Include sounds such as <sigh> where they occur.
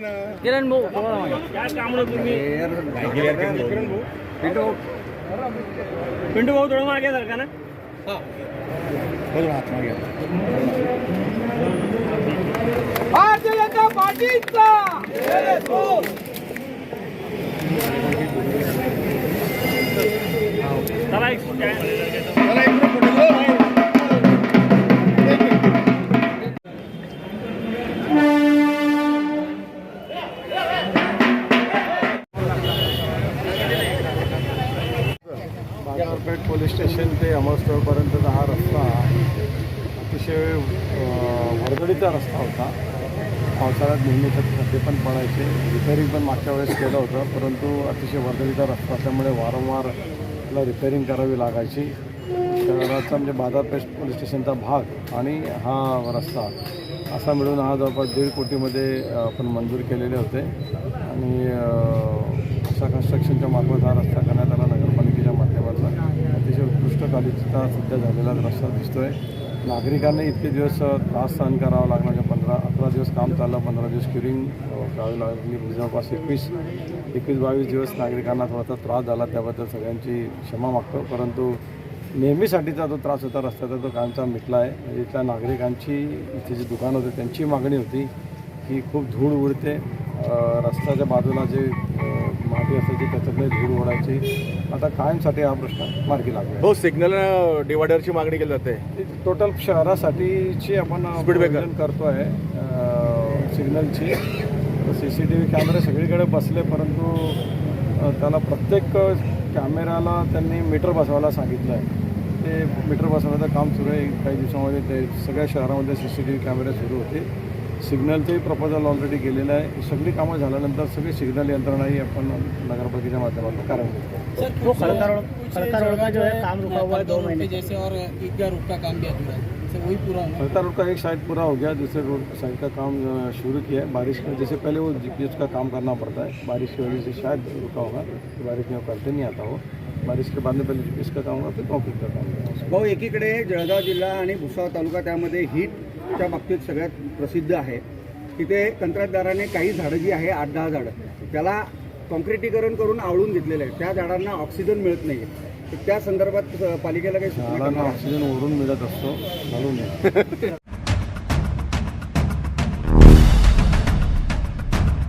भाऊ मागे. काय काम तुम्ही पिंटू. पिंटू भाऊ थोडं मागे सर का ना भारतीय जनता पार्टीचा बाजारपेठ पोलीस स्टेशन ते अमरस्थळपर्यंतचा हा रस्ता अतिशय अं, रस्ता होता. पावसाळ्यात नेहमी ते खड्डे पण पडायचे. रिपेअरिंग पण मागच्या वेळेस केलं होतं परंतु अतिशय वर्दळीचा रस्ता असल्यामुळे वारंवार त्याला रिपेअरिंग करावी लागायची. शहराचा म्हणजे बाजारपेठ पोलीस स्टेशनचा भाग आणि हा रस्ता असा मिळून हा जवळपास दीड कोटीमध्ये आपण मंजूर केलेले होते. आणि अशा कन्स्ट्रक्शनच्या मार्फत हा रस्ता करण्यात आला. अतिशय सध्या झालेला रस्ता दिसतोय. नागरिकांना इतके दिवस त्रास सहन करावा लागला म्हणजे पंधरा अकरा दिवस काम चाललं पंधरा दिवस क्युरिंग करावी लागली जवळपास एकवीस एकवीस बावीस दिवस नागरिकांना थोडासा त्रास झाला त्याबद्दल सगळ्यांची क्षमा मागतो. परंतु नेहमीसाठीचा जो त्रास होता रस्त्याचा तो कायमचा मिटला आहे म्हणजे इथल्या नागरिकांची इथे जी दुकानं होती त्यांची मागणी होती की खूप धूळ उडते. रस्त्याच्या बाजूला जे त्याच्यातले धूळ उडायची आता कायमसाठी हा प्रश्न मार्गी लागला हो सिग्नल डिवायडरची मागणी केली जाते. टोटल शहरासाठीची आपण. प्रयोजन करतो आहे सिग्नलची. सी सी टी व्ही कॅमेरे सगळीकडे बसले परंतु त्याला प्रत्येक कॅमेऱ्याला त्यांनी मीटर बसवायला सांगितलं आहे. ते मीटर बसवण्याचं काम सुरू आहे. काही दिवसामध्ये ते सगळ्या शहरामध्ये सी सी टी व्ही कॅमेरे सुरू होते सिग्नलचंही प्रपोजल ऑलरेडी गेलेलं आहे. ही सगळी कामं झाल्यानंतर सगळी सिग्नल यंत्रणाही आपण नगरपालिकेच्या माध्यमातून वो है काम रुका हुआ है जैसे और ईदगाह रूट का काम भी अधूरा वही पूरा होना। सरकार रोड का एक साइड पूरा हो गया दूसरे रोड साइड का काम शुरू किया है. बारिश में जैसे पहले वो जीपीएस का काम करना पड़ता है. बारिश की वजह से शायद रुका होगा बारिश में वो करते नहीं आता हो बारिश के बाद में पहले जीपीएस का काम होगा फिर कॉन्क्रीट का काम होगा। भाऊ एकीकडे जळगाव जिल्हा आणि भुसावळ तालुका त्यामध्ये हीटच्या बाबतीत सगळ्यात प्रसिद्ध आहे. तिथे कंत्राटदाराने काही झाडं जी आहे आठ दहा झाडं त्याला कॉन्क्रिटीकरण करून आवळून घेतलेलं आहे. त्या झाडांना ऑक्सिजन मिळत नाही तर त्या संदर्भात पालिकेला काही? ऑक्सिजन ओढून मिळत असतो. घालून <laughs>